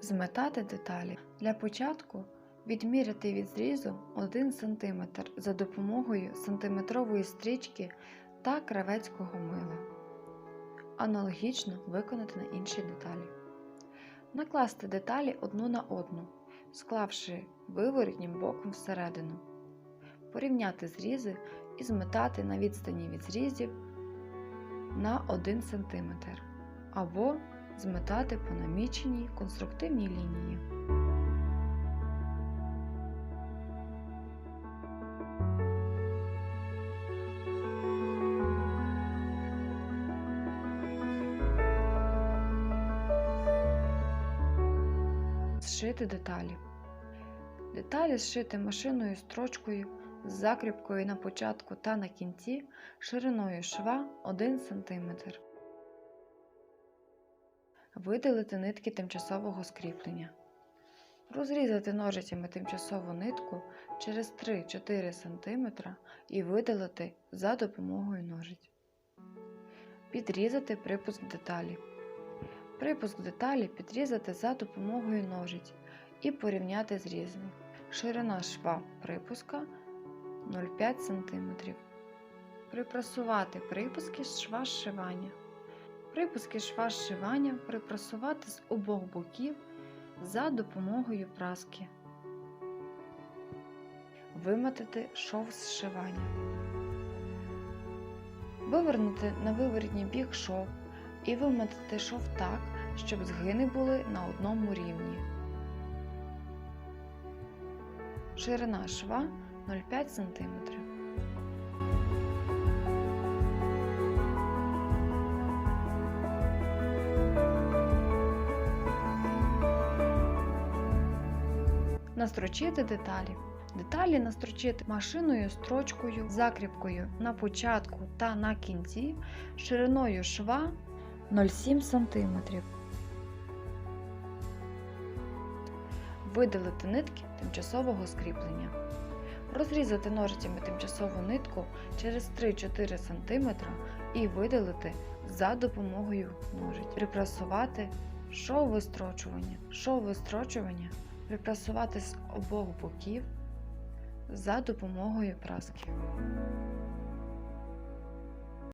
Зметати деталі. Для початку відміряти від зрізу 1 см за допомогою сантиметрової стрічки та кравецького мила. Аналогічно виконати на інші деталі. Накласти деталі одну на одну, склавши виворітнім боком всередину. Порівняти зрізи і зметати на відстані від зрізів на 1 см або зметати по наміченій конструктивній лінії. Зшити деталі. Деталі зшити машинною строчкою з закріпкою на початку та на кінці шириною шва 1 см. Видалити нитки тимчасового скріплення. Розрізати ножицями тимчасову нитку через 3-4 см і видалити за допомогою ножиць. Підрізати припуск деталі. Припуск деталі підрізати за допомогою ножиць і порівняти зрізами. Ширина шва припуска 0,5 см. Припрасувати припуски з шва зшивання. Припуски шва зшивання припрасувати з обох боків за допомогою праски. Вимотати шов зшивання. Вивернути на виворітній бік шов і вимотати шов так, щоб згини були на одному рівні. Ширина шва 0,5 см. Настрочити деталі. Деталі настрочити машиною строчкою, закріпкою на початку та на кінці шириною шва 0,7 см. Видалити нитки тимчасового скріплення. Розрізати ножицями тимчасову нитку через 3-4 см і видалити за допомогою ножиць. Припрасувати шов вистрочування. Шов вистрочування припрасувати з обох боків за допомогою праски.